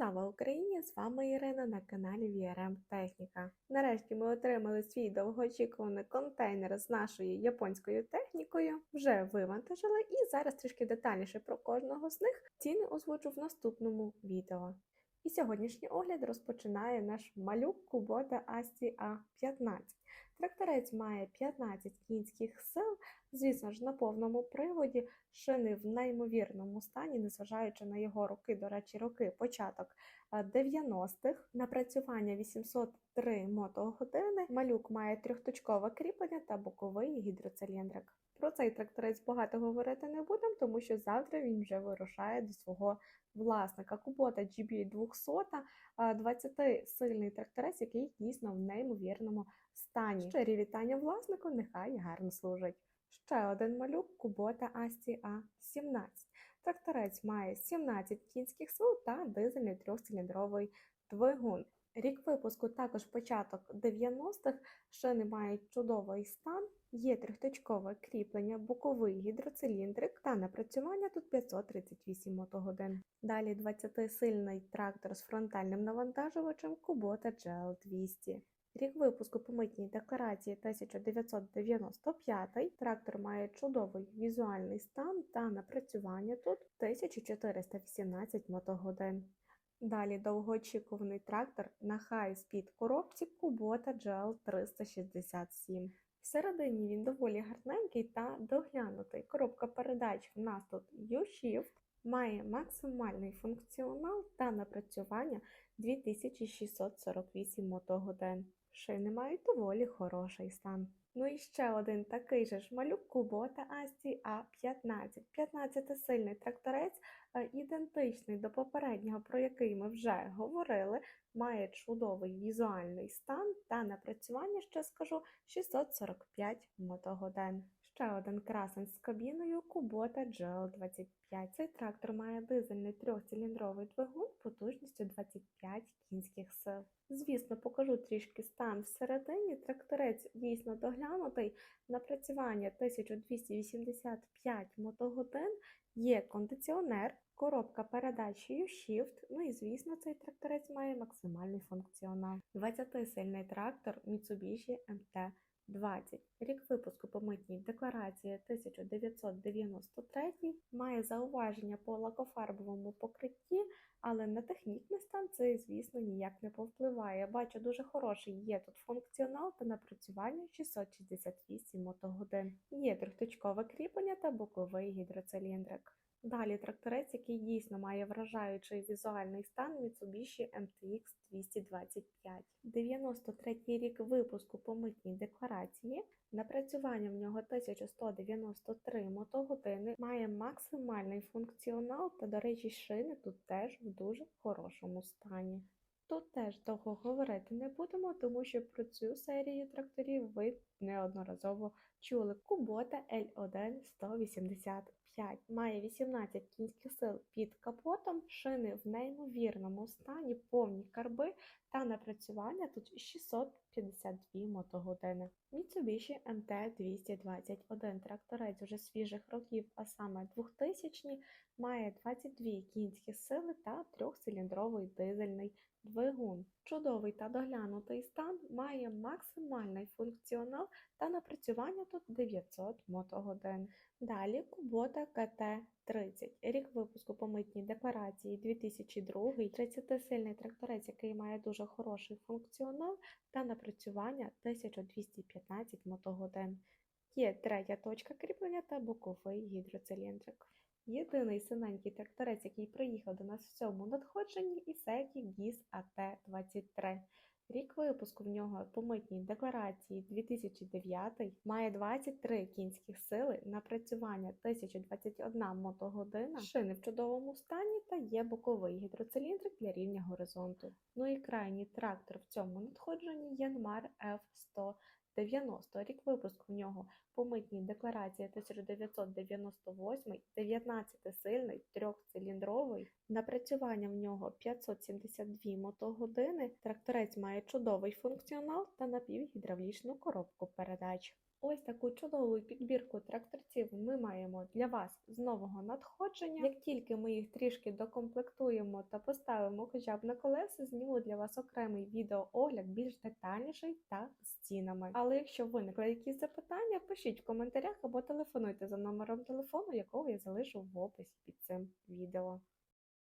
Слава Україні! З вами Ірина на каналі VRM Техніка. Нарешті ми отримали свій довгоочікуваний контейнер з нашою японською технікою. Вже вивантажили і зараз трішки детальніше про кожного з них ціни озвучу в наступному відео. І сьогоднішній огляд розпочинає наш малюк Kubota Asti A15. Тракторець має 15 кінських сил, звісно ж, на повному приводі, шини в неймовірному стані, незважаючи на його роки, до речі, роки початок 90-х, напрацювання 803 мотогодини. Малюк має трьохточкове кріплення та боковий гідроциліндрик. Про цей тракторець багато говорити не будемо, тому що завтра він вже вирушає до свого власника. Кубота GB200, 20-сильний тракторець, який дійсно в неймовірному стані. Щирі вітання власнику, нехай гарно служить. Ще один малюк Кубота Асті А17. Тракторець має 17 кінських сил та дизельний трьохциліндровий двигун. Рік випуску також початок 90-х, шини мають чудовий стан, є трьохточкове кріплення, боковий гідроциліндрик та напрацювання тут 538 мотогодин. Далі 20-сильний трактор з фронтальним навантажувачем Kubota GL200. Рік випуску по митній декларації 1995. Трактор має чудовий візуальний стан та напрацювання тут 1418 мотогодин. Далі довгоочікуваний трактор на хай-спід коробці Kubota GL367. Всередині він доволі гарненький та доглянутий. Коробка передач в нас тут U-Shift, має максимальний функціонал та напрацювання 2648 мотогодин. Шини мають доволі хороший стан. Ну і ще один такий же ж малюк Kubota Asti A15. 15-сильний тракторець, ідентичний до попереднього, про який ми вже говорили, має чудовий візуальний стан та напрацювання, ще скажу, 645 мотогодин. Ще один красень з кабіною Kubota GL25. Цей трактор має дизельний трьохциліндровий двигун потужністю 25 кінських сил. Звісно, покажу трішки стан всередині. Тракторець дійсно доглянутий. Напрацювання 1285 мотогодин, є кондиціонер, коробка передач U-Shift, ну і звісно, цей тракторець має максимальний функціонал. 20-сильний трактор Mitsubishi MT 20. Рік випуску по митній декларації 1993 має зауваження по лакофарбовому покритті, але на технічний стан це, звісно, ніяк не повпливає. Бачу, дуже хороший є тут функціонал та напрацювання 668 мотогодин. Є трьохточкове кріплення та боковий гідроциліндрик. Далі тракторець, який дійсно має вражаючий візуальний стан Mitsubishi MTX 225. 93 рік випуску по митній декларації. Напрацювання в нього 1193 мотогодини, має максимальний функціонал та, до речі, шини тут теж в дуже хорошому стані. Тут теж довго говорити не будемо, тому що про цю серію тракторів ви неодноразово чули. Kubota L1 185 має 18 кінських сил під капотом, шини в неймовірному стані, повні карби та напрацювання тут 652 мотогодини. Mitsubishi MT221 тракторець уже свіжих років, а саме 2000 має 22 кінські сили та трьохциліндровий дизельний двигун. Чудовий та доглянутий стан має максимальний функціонал та напрацювання тут 900 мотогодин. Далі Kubota KT30. Рік випуску по митній декларації 2002, 30-сильний тракторець, який має дуже хороший функціонал та напрацювання 1215 мотогодин. Є третя точка кріплення та боковий гідроциліндрик. Єдиний синенький тракторець, який приїхав до нас в цьому надходженні, і Сеті GIS AT23. Рік випуску в нього по митній декларації 2009 має 23 кінських сили, напрацювання 1021 мотогодина, шини в чудовому стані та є боковий гідроциліндрик для рівня горизонту. Ну і крайній трактор в цьому надходженні Янмар F100. 90 рік випуску в нього по митній декларації 1998, 19-сильний, трьохциліндровий, напрацювання в нього 572 мотогодини, тракторець має чудовий функціонал та напівгідравлічну коробку передач. Ось таку чудову підбірку тракторців ми маємо для вас з нового надходження. Як тільки ми їх трішки докомплектуємо та поставимо хоча б на колеса, зніму для вас окремий відеоогляд більш детальніший та з цінами. Але якщо виникли якісь запитання, пишіть в коментарях або телефонуйте за номером телефону, якого я залишу в описі під цим відео.